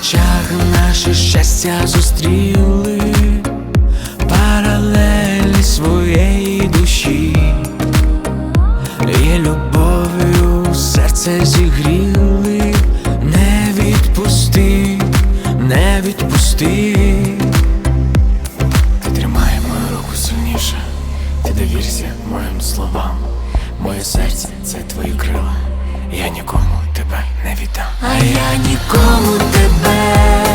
очах наше щастя зустріли паралелі своєї душі, і любов'ю серце зігріли, не відпусти, не відпусти. Ти тримай мою руку сильніше, ти довірся моїм словам. Моє серце це твої крила. Я нікому тебе не віддам. А я нікому тебе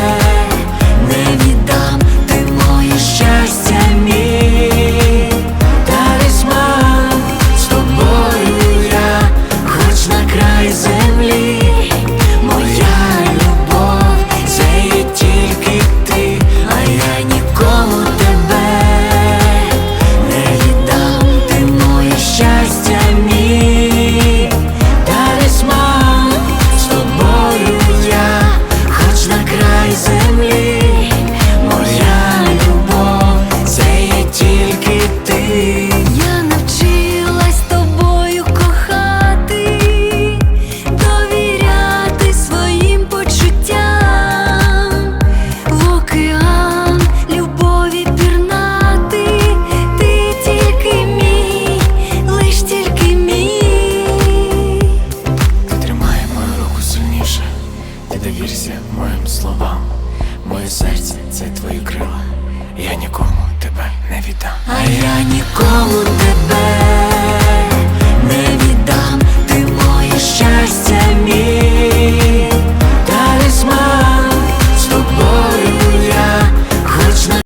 Ти довірся моїм словам, моє серце це твої крила. Я нікому тебе не віддам. А я нікому.